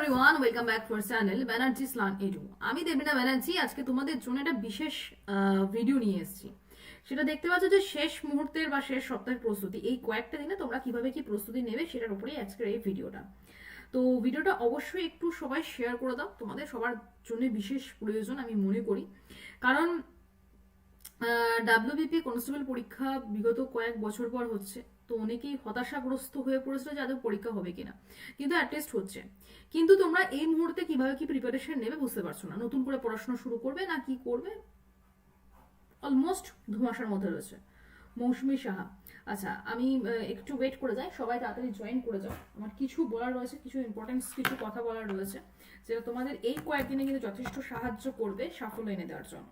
Everyone welcome back for channel Banerjee স্লান edu আমি দেবিনা ব্যানার্জি, আজকে তোমাদের জন্য একটা বিশেষ ভিডিও নিয়ে এসেছি। সেটা দেখতে পাচ্ছ যে শেষ মুহূর্তের বা শেষ সপ্তাহের প্রস্তুতি। এই কয়েকটা দিনে তোমরা কীভাবে কি প্রস্তুতি নেবে সেটার উপরেই আজকের এই ভিডিওটা তো ভিডিওটা অবশ্যই একটু সবাই শেয়ার করে দাও। তোমাদের সবার জন্য বিশেষ প্রয়োজন আমি মনে করি। কারণ ডাব্লিউবিপি কনস্টেবল পরীক্ষা বিগত কয়েক বছর পর হচ্ছে। তো অনেকেই হতাশাগ্রস্ত হয়ে পড়েছিল যে আদৌ পরীক্ষা হবে কিনা। কিন্তু অ্যাটেস্ট হচ্ছে। কিন্তু তোমরা এই মুহূর্তে কীভাবে কি প্রিপারেশন নেবে বুঝতে পারছ না। নতুন করে পড়াশোনা শুরু করবে না কি করবে? অলমোস্ট ধোঁয়াশার মধ্যে রয়েছে। মৌসুমি সাহা। আচ্ছা আমি একটু ওয়েট করে যাই। সবাই তাড়াতাড়ি জয়েন করে যাও। আমার কিছু বলার রয়েছে, কিছু ইম্পর্টেন্স কিছু কথা বলার রয়েছে। যেটা তোমাদের এই কয়েকদিনে কিন্তু যথেষ্ট সাহায্য করবে সাফল্য এনে দেওয়ার জন্য।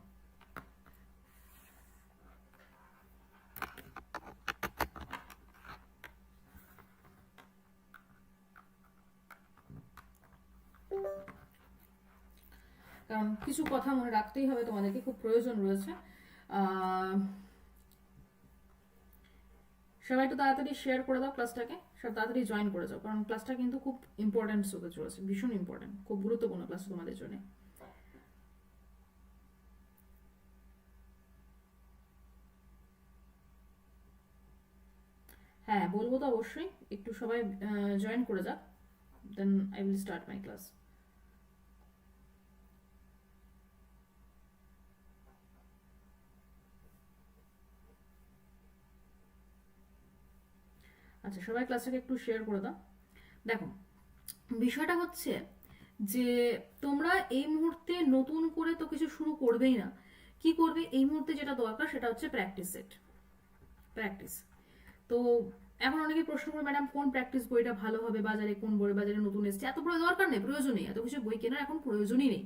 কারণ কিছু কথা মনে রাখতেই হবে, তোমাদেরকে খুব প্রয়োজন রয়েছে। সবাই একটু তাড়াতাড়ি শেয়ার করে দাও ক্লাসটাকে সব তাড়াতাড়ি জয়েন করে যাও, কারণ ক্লাসটা কিন্তু খুব ইম্পর্টেন্ট হতে চলেছে ভীষণ ইম্পর্টেন্ট খুব গুরুত্বপূর্ণ ক্লাস তোমাদের জন্য। হ্যাঁ বলব তো অবশ্যই, একটু সবাই জয়েন করে যাক then I will start my class আচ্ছা সবাই ক্লাসটাকে একটু শেয়ার করে দাও। দেখো, বিষয়টা হচ্ছে যে তোমরা এই মুহূর্তে নতুন করে তো কিছু শুরু করবেই না। কি করবে? এই মুহূর্তে যেটা দরকার সেটা হচ্ছে প্র্যাকটিস সেট প্র্যাকটিস তো এখন অনেকে প্রশ্ন করে ম্যাডাম কোন প্র্যাকটিস বইটা ভালো হবে? বাজারে কোন বই, বাজারে নতুন এসছে? এত বড় দরকার নেই, প্রয়োজন নেই। এত কিছু বই কেনার এখন প্রয়োজনই নেই।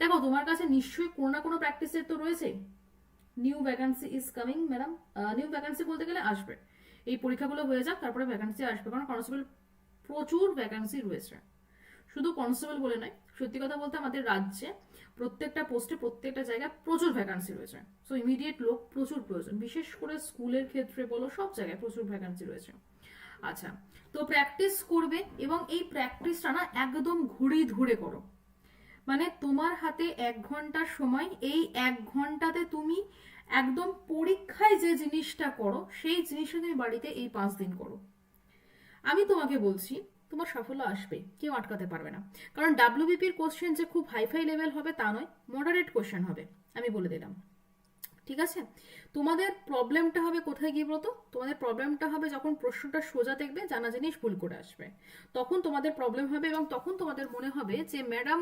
দেখো, তোমার কাছে নিশ্চয়ই কোনো না কোনো প্র্যাকটিস সেট তো রয়েছে new vacancy is coming madam new vacancy বলতে গেলে আসবে। এই পরীক্ষাগুলো হয়ে যাক, তারপরে ভ্যাকান্সি আসবে। কারণ কনস্টেবল প্রচুর ভ্যাকান্সি রয়েছে। শুধু কনস্টেবল বলে নয়, সত্যি কথা বলতে আমাদের রাজ্যে প্রত্যেকটা পোস্টে প্রত্যেকটা জায়গায় প্রচুর ভ্যাকান্সি রয়েছে। সো ইমিডিয়েট লোক প্রচুর প্রয়োজন। বিশেষ করে স্কুলের ক্ষেত্রে বলো, সব জায়গায় প্রচুর ভ্যাকান্সি রয়েছে। আচ্ছা তো প্র্যাকটিস করবে এবং এই প্র্যাকটিসটা না একদম ঘুরি ধরে করো। মানে তোমার হাতে এক ঘণ্টার সময়, এই এক ঘন্টাতে তুমি একদম পরীক্ষায় যে জিনিসটা করো, সেই জিনিসটা তুমি বাড়িতে এই পাঁচ দিন করো। আমি তোমাকে বলছি, তোমার সাফল্য আসবে, কেউ আটকাতে পারবে না। কারণ ডাব্লিউবিপির কোশ্চেন যে খুব হাইফাই লেভেল হবে তা নয় মডারেট কোশ্চেন হবে, আমি বলে দিলাম। ঠিক আছে? তোমাদের প্রবলেমটা হবে কোথায় গিয়ে বলতো? তোমাদের প্রবলেমটা হবে যখন প্রশ্নটা সোজা দেখবে, জানা জিনিস ভুল করে আসবে। তখন তোমাদের প্রবলেম হবে এবং তখন তোমাদের মনে হবে যে, ম্যাডাম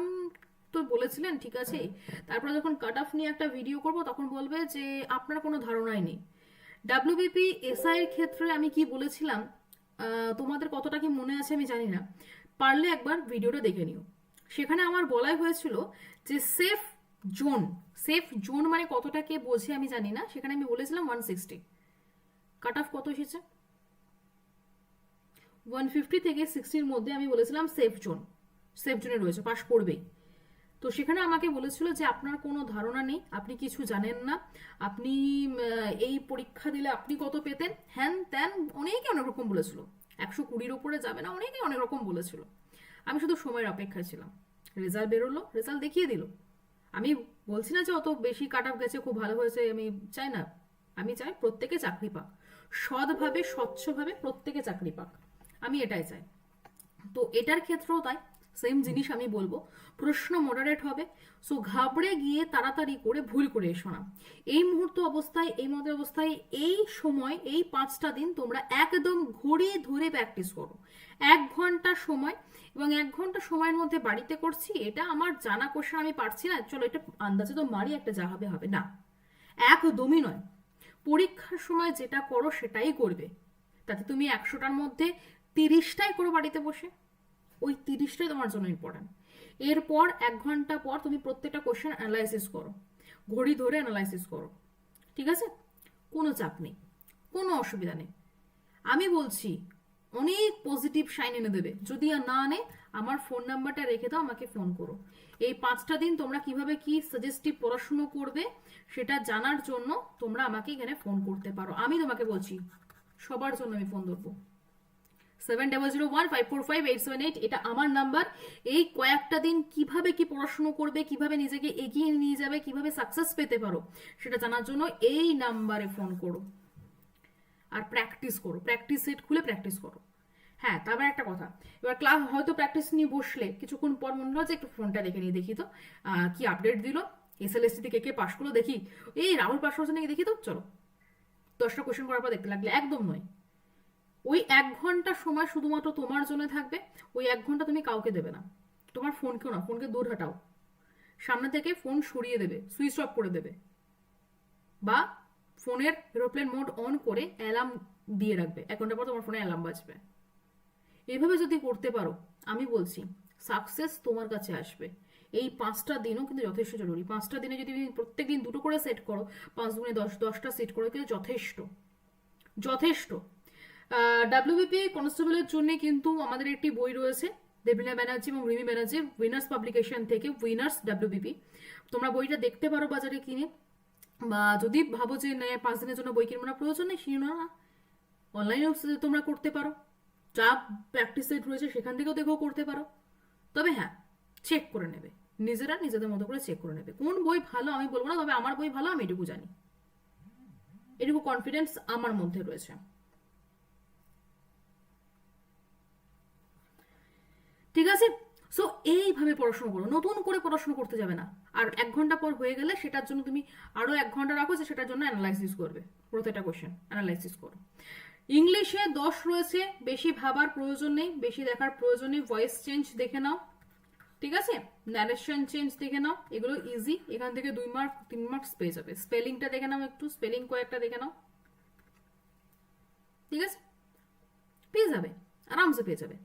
তো বলেছিলেন, ঠিক আছে। তারপরে যখন কাট অফ নিয়ে একটা ভিডিও করব, তখন বলবে যে, আপনার কোনো ধারণাই নেই। ডাব্লিউবিপি এসআই এর ক্ষেত্রে আমি কি বলেছিলাম? তোমাদের কতটা কি মনে আছে আমি জানি না। পারলে একবার ভিডিওটা দেখে নিও। সেখানে আমার বলাই হয়েছিল যে সেফ জোন সেফ জোন মানে কতটা কে বোঝে আমি জানি না। সেখানে আমি বলেছিলাম ওয়ান সিক্সটি কাট অফ কত এসেছে? ওয়ান ফিফটি থেকে সিক্সটির মধ্যে আমি বলেছিলাম সেফ জোন সেফ জোনে রয়েছে পাশ করবেই। তো সেখানে আমাকে বলেছিল যে আপনার কোনো ধারণা নেই, আপনি কিছু জানেন না। আপনি এই পরীক্ষা দিলে আপনি কত পেতেন? হ্যান ত্যান অনেকে অনেক রকম বলেছিল। একশো কুড়ির উপরে যাবে না অনেকে অনেক রকম বলেছিল। আমি শুধু সময়ের অপেক্ষায় ছিলাম। রেজাল্ট বেরোলো, রেজাল্ট দেখিয়ে দিল। আমি বলছি না যে অত বেশি কাট আপ গেছে, খুব ভালো হয়েছে, আমি চাই না। আমি চাই প্রত্যেকে চাকরি পাক। সৎভাবে, স্বচ্ছভাবে প্রত্যেকে চাকরি পাক। আমি এটাই চাই। তো এটার ক্ষেত্রেও তাই। সেম জিনিস আমি বলব। প্রশ্ন মডারেট হবে। সো ঘাবড়ে গিয়ে তাড়াতাড়ি করে ভুল করে এসো না। এই মুহূর্ত অবস্থায়, এই মতো অবস্থায়, এই সময়, এই পাঁচটা দিন তোমরা একদম ঘড়ি ধরে প্র্যাকটিস করো। এক ঘণ্টা সময় এবং এক ঘণ্টা সময়ের মধ্যে বাড়িতে করছি, এটা আমার জানা কোশ্চেন আমি পারছি না। চলো, এটা আন্দাজে তো মারি একটা যা হবে হবে না। একদমই নয়। পরীক্ষার সময় যেটা করো সেটাই করবে। তাতে তুমি একশোটার মধ্যে তিরিশটাই করো বাড়িতে বসে। ওই তিরিশটাই তোমার জন্য ইম্পর্টেন্ট এরপর এক ঘণ্টা পর তুমি প্রত্যেকটা কোশ্চেন অ্যানালাইসিস করো। ঘড়ি ধরে অ্যানালাইসিস করো। ঠিক আছে? কোনো চাপ নেই। কোনো অসুবিধা নেই। আমি বলছি, অনেক পজিটিভ সাইন এনে দেবে। যদি আর না আনে, আমার ফোন নাম্বারটা রেখে দাও, আমাকে ফোন করো। এই পাঁচটা দিন তোমরা কীভাবে কি সাজেস্টিভ পড়াশুনো করবে, সেটা জানার জন্য তোমরা আমাকে এখানে ফোন করতে পারো। আমি তোমাকে বলছি, সবার জন্য আমি ফোন ধরবো। Seven double zero one five four five eight seven এটা আমার নাম্বার এই কয়েকটা দিন কীভাবে কি পড়াশুনো করবে, কীভাবে নিজেকে এগিয়ে নিয়ে যাবে সাকসেস পেতে পারো, সেটা জানার জন্য এই নাম্বারে ফোন করো। আর প্র্যাকটিস করো। প্র্যাকটিস খুলে প্র্যাকটিস করো। হ্যাঁ তারপর একটা কথা। এবার ক্লাস হয়তো প্র্যাকটিস নিয়ে বসলে, কিছুক্ষণ পর মনে যে একটু ফোনটা দেখে নিয়ে দেখি তো কি আপডেট দিল। এস এল থেকে কে পাশ করল, দেখি। এই রাহুল পাশ করছে নাকি দেখি তো, চলো। দশটা কোশ্চেন করার পর দেখতে লাগলে, একদম নয়। ওই এক ঘণ্টা সময় শুধুমাত্র তোমার জন্য থাকবে, ওই এক ঘণ্টা তুমি কাউকে দেবে না। তোমার ফোনকেও না ফোনকে দূর হাঁটাও। সামনে থেকে ফোন সরিয়ে দেবে সুইচ অফ করে দেবে। বা ফোনের এরোপ্লেন মোড অন করে অ্যালার্ম দিয়ে রাখবে। এক ঘণ্টা পর তোমার ফোনে অ্যালার্ম বাজবে। এভাবে যদি করতে পারো, আমি বলছি সাকসেস তোমার কাছে আসবে। এই পাঁচটা দিনও কিন্তু যথেষ্ট জরুরি। পাঁচটা দিনে যদি প্রত্যেক দিন দুটো করে সেট করো, পাঁচ গুণে দশ, দশটা সেট করো, কিন্তু যথেষ্ট। যথেষ্ট। ডাব্লিউবিপি কনস্টেবলের জন্য কিন্তু আমাদের একটি বই রয়েছে, দেবিনা ব্যানার্জি এবং রিমি ব্যানার্জি উইনার্স পাবলিকেশন থেকে উইনার্স ডাব্লিউবিপি তোমরা বইটা দেখতে পারো বাজারে কিনে। বা যদি ভাবো যে পাঁচ দিনের জন্য বই কিনবো না, প্রয়োজন নেই, কিনো না। অনলাইনেও তোমরা করতে পারো। যা প্র্যাকটিস সেট রয়েছে, সেখান থেকেও দেখেও করতে পারো। তবে হ্যাঁ চেক করে নেবে। নিজেরা নিজেদের মতো করে চেক করে নেবে। কোন বই ভালো আমি বলব না, তবে আমার বই ভালো, আমি এটুকু জানি। এটুকু কনফিডেন্স আমার মধ্যে রয়েছে। ঠিক আছে? সো এইভাবে পড়াশোনা করো। নতুন করে পড়াশোনা করতে যাবে না। আর এক ঘণ্টা পর হয়ে গেলে সেটার জন্য তুমি আরও এক ঘণ্টা রাখো যে সেটার জন্য অ্যানালাইসিস করবে। প্রত্যেকটা কোয়েশ্চেন অ্যানালাইসিস করো। ইংলিশে দশ রয়েছে, বেশি ভাবার প্রয়োজন নেই, বেশি দেখার প্রয়োজন নেই ভয়েস চেঞ্জ দেখে নাও, ঠিক আছে? ন্যারেশন চেঞ্জ দেখে নাও, এগুলো ইজি এখান থেকে দুই মার্ক তিন মার্কস পেয়ে যাবে। স্পেলিংটা দেখে নাও একটু স্পেলিং কয়েকটা দেখে নাও। ঠিক আছে? পেয়ে যাবে, আরামসে পেয়ে যাবে।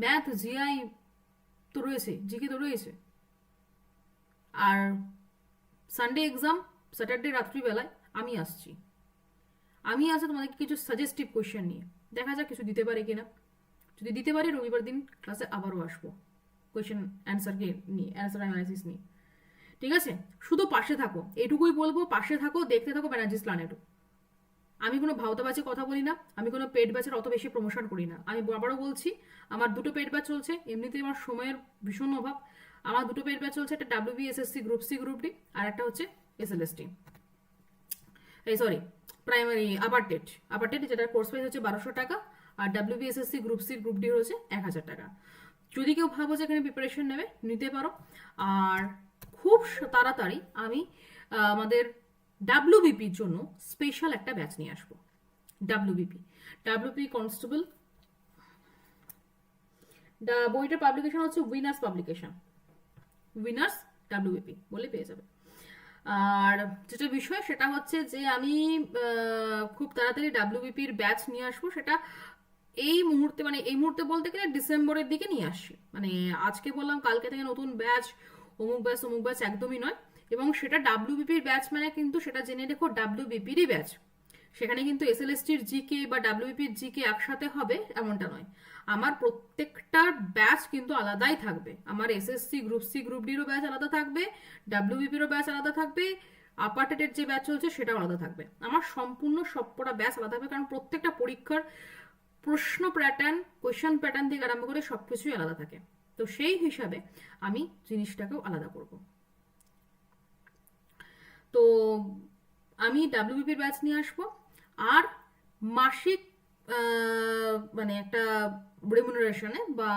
ম্যাথ জিআই তো রয়েছে, জিকে তো রয়েছে। আর সানডে এক্সাম স্যাটারডে রাত্রিবেলায় আমি আসছি। আমি আসে তোমাদেরকে কিছু সাজেস্টিভ কোয়েশ্চেন নিয়ে। দেখা যাক কিছু দিতে পারি কিনা। যদি দিতে পারি, রবিবার দিন ক্লাসে আবারও আসব। কোয়েশ্চেন অ্যান্সারকে নিয়ে অ্যান্সার অ্যানালাইসিস নিয়ে। ঠিক আছে? শুধু পাশে থাকো। এটুকুই বলব, পাশে থাকো, দেখতে থাকো ব্যানার্জিস প্ল্যানেটও আমি কোনো ভাওতাবাজি কথা বলি না, আমি কোনো পেট ব্যাচের অত বেশি প্রমোশন করি না। আমি আবারও বলছি, আমার দুটো পেট ব্যাচ চলছে, এমনিতেই আমার সময়ের ভীষণ অভাব। আমার দুটো পেট ব্যাচ চলছে, একটা WB SSC group C group D আর একটা হচ্ছে এসএলএসটি এই sorry primary upper TET upper TET যেটার কোর্স প্রাইস হচ্ছে বারোশো টাকা, আর WB SSC group C group D হচ্ছে এক হাজার টাকা। যদি কেউ ভাবো যে এখানে প্রিপারেশন নেবে, নিতে পারো। আর খুব তাড়াতাড়ি আমি আমাদের ডাব্লিউবিপির জন্য স্পেশাল একটা ব্যাচ নিয়ে আসব। ডাব্লিউবিপি ডাব্লিউপি কনস্টেবল বইটার পাবলিকেশন হচ্ছে উইনার্স পাবলিকেশন উইনার্স ডাব্লিউবিপি বলে পেয়ে যাবে। আর যেটা বিষয় সেটা হচ্ছে যে আমি খুব তাড়াতাড়ি ডাব্লিউবিপির ব্যাচ নিয়ে আসব। সেটা এই মুহূর্তে মানে এই মুহূর্তে বলতে গেলে ডিসেম্বরের দিকে নিয়ে আসছি। মানে আজকে বললাম, কালকে থেকে নতুন ব্যাচ অমুক ব্যাচ অমুক ব্যাচ একদমই নয়। এবং সেটা ডাব্লিউবিপির ব্যাচ মানে কিন্তু সেটা জেনে রেখো ডাব্লিউবিপিরই ব্যাচ সেখানে কিন্তু এসএলএসটির জিকে বা ডাব্লিউবিপির জিকে একসাথে হবে এমনটা নয়। আমার প্রত্যেকটা ব্যাচ কিন্তু আলাদাই থাকবে। আমার এসএসসি গ্রুপ সি গ্রুপ ডিরও ব্যাচ আলাদা থাকবে ডাব্লিউবিপিরও ব্যাচ আলাদা থাকবে আপার্টেটের যে ব্যাচ চলছে সেটাও আলাদা থাকবে। আমার সম্পূর্ণ সবকটা ব্যাচ আলাদা থাকবে কারণ প্রত্যেকটা পরীক্ষার প্রশ্ন প্যাটার্ন কোয়েশ্চেন প্যাটার্ন থেকে আরম্ভ করে সবকিছুই আলাদা থাকে। তো সেই হিসাবে আমি জিনিসটাকেও আলাদা করব। তো আমি ডাব্লিউবিপির ব্যাচ নিয়ে আসব। আর মাসিক মানে একটা রেমুনারেশনে বা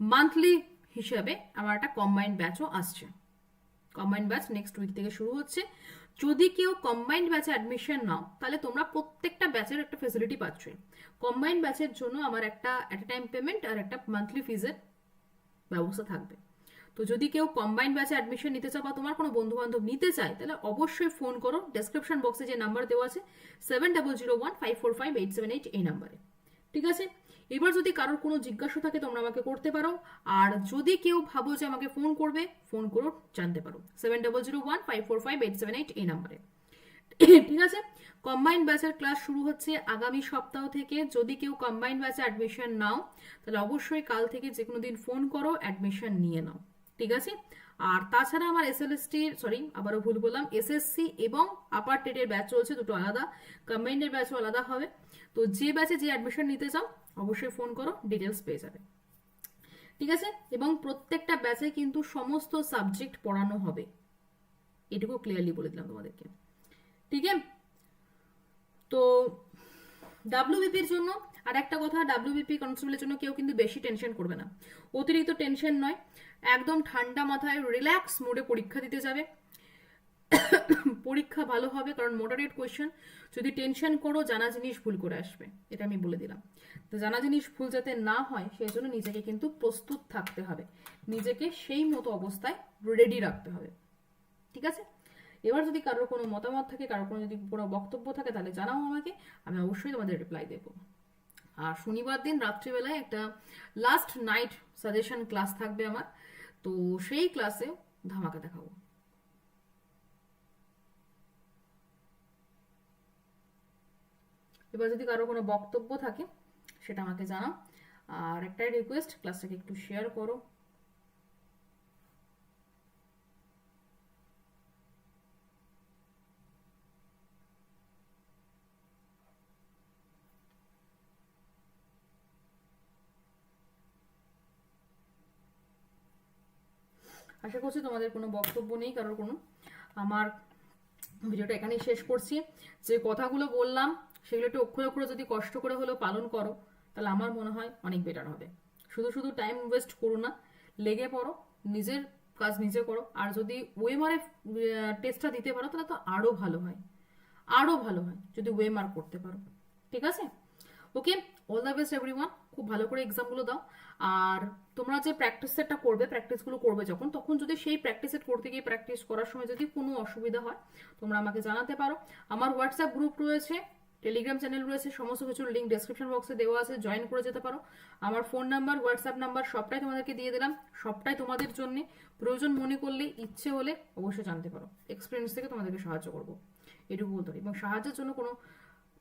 মান্থলি হিসাবে আমার একটা কম্বাইন্ড ব্যাচও আসছে। কম্বাইন্ড ব্যাচ নেক্সট উইক থেকে শুরু হচ্ছে। যদি কেউ কম্বাইন্ড ব্যাচে অ্যাডমিশন নাও, তাহলে তোমরা প্রত্যেকটা ব্যাচের একটা ফেসিলিটি পাচ্ছই। কম্বাইন্ড ব্যাচের জন্য আমার একটা অ্যাট টাইম পেমেন্ট আর একটা মান্থলি ফিজের ব্যবস্থা থাকবে। তো যদি কেউ কম্বাইন্ড ব্যাচে অ্যাডমিশন নিতে চাও বা তোমার কোনো বন্ধু বান্ধব নিতে চায়, তাহলে অবশ্যই ফোন করো। ডেসক্রিপশন বক্সে যে নাম্বার দেওয়া আছে seven double zero one five four five eight seven eight এই নাম্বারে ঠিক আছে? এবার যদি কারোর কোনো জিজ্ঞাসা থাকে, তোমরা আমাকে করতে পারো। আর যদি কেউ ভাবো যে আমাকে ফোন করবে ফোন করো, জানতে পারো। Seven double zero one five four five eight seven eight এই নাম্বারে ঠিক আছে? কম্বাইন্ড ব্যাচের ক্লাস শুরু হচ্ছে আগামী সপ্তাহ থেকে। যদি কেউ কম্বাইন্ড ব্যাচে অ্যাডমিশন নাও, তাহলে অবশ্যই কাল থেকে যে কোনো দিন ফোন করো অ্যাডমিশন নিয়ে নাও। ঠিক আছে? আর তাছাড়া আমার এসএলএসটি সরি আবারও ভুল বললাম এসএসসি এবং আপার টেটের ব্যাচ চলছে দুটো আলাদা। কম্বাইন্ডের ব্যাচও আলাদা হবে। তো যে ব্যাচে যে অ্যাডমিশন নিতে চাও, অবশ্যই ফোন করো ডিটেলস পেয়ে যাবে। ঠিক আছে? এবং প্রত্যেকটা ব্যাচে কিন্তু সমস্ত সাবজেক্ট পড়ানো হবে। এটুকু ক্লিয়ারলি বলে দিলাম তোমাদেরকে। ঠিক আছে? তো ডাব্লিউবিপির জন্য আর একটা কথা ডাব্লিউবিপি কনস্টেবলের জন্য কেউ কিন্তু বেশি টেনশন করবে না। অতিরিক্ত টেনশন নয়, একদম ঠান্ডা মাথায় রিল্যাক্স মোডে পরীক্ষা দিতে যাবে। পরীক্ষা ভালো হবে, কারণ মোডারেট কোয়েশ্চেন যদি টেনশন করো, জানা জিনিস ভুল করে আসবে, এটা আমি বলে দিলাম। তো জানা জিনিস ভুল যাতে না হয়, সেই জন্য নিজেকে কিন্তু প্রস্তুত থাকতে হবে। নিজেকে সেই মতো অবস্থায় রেডি রাখতে হবে। ঠিক আছে? এবার যদি কারোর কোনো মতামত থাকে, কারোর কোনো যদি কোনো বক্তব্য থাকে, তাহলে জানাও আমাকে, আমি অবশ্যই তোমাদের রিপ্লাই দেবো। আর শনিবার দিন রাত্রিবেলায় একটা লাস্ট নাইট সাজেশন ক্লাস থাকবে আমার। তো সেই ক্লাসে ধামাকা দেখাবো। এবার যদি কারও কোনো বক্তব্য থাকে, সেটা আমাকে জানাও। আর একটাই রিকোয়েস্ট ক্লাসটাকে একটু শেয়ার করো। আশা করছি তোমাদের কোনো বক্তব্য নেই, কারোর কোনো। আমার ভিডিওটা এখানেই শেষ করছি। যে কথাগুলো বললাম, সেগুলো একটু অক্ষরে অক্ষরে যদি কষ্ট করে হলেও পালন করো, তাহলে আমার মনে হয় অনেক বেটার হবে। শুধু শুধু টাইম ওয়েস্ট করো না, লেগে পড়ো, নিজের কাজ নিজে করো। আর যদি ওয়েমারে টেস্টটা দিতে পারো, তাহলে তো আরও ভালো হয়। আরও ভালো হয়, যদি ওয়েমার করতে পারো। ঠিক আছে? Okay all the best everyone খুব ভালো করে এক্সামগুলো দাও। আর তোমরা যে প্র্যাকটিস সেটটা করবে প্র্যাকটিসগুলো করবে যখন, তখন যদি সেই প্র্যাকটিস সেট করতে গিয়ে প্র্যাকটিস করার সময় যদি কোনো অসুবিধা হয়, তোমরা আমাকে জানাতে পারো। আমার হোয়াটসঅ্যাপ গ্রুপ রয়েছে টেলিগ্রাম চ্যানেল রয়েছে, সমস্ত কিছুর লিঙ্ক ডেসক্রিপশন বক্সে দেওয়া আছে জয়েন করে যেতে পারো। আমার ফোন নাম্বার হোয়াটসঅ্যাপ নাম্বার সবটাই তোমাদেরকে দিয়ে দিলাম। সবটাই তোমাদের জন্য। প্রয়োজন মনে করলে, ইচ্ছে হলে অবশ্যই জানতে পারো। এক্সপিরিয়েন্স থেকে তোমাদেরকে সাহায্য করব। এটুকু বলতে পারি। এবং সাহায্যের জন্য কোনো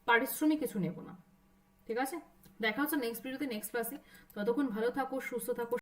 পারিশ্রমিক কিছু নেব না। ঠিক আছে? দেখা হচ্ছে নেক্সট ভিডিওতে নেক্সট ক্লাসে ততক্ষণ ভালো থাকো সুস্থ থাকো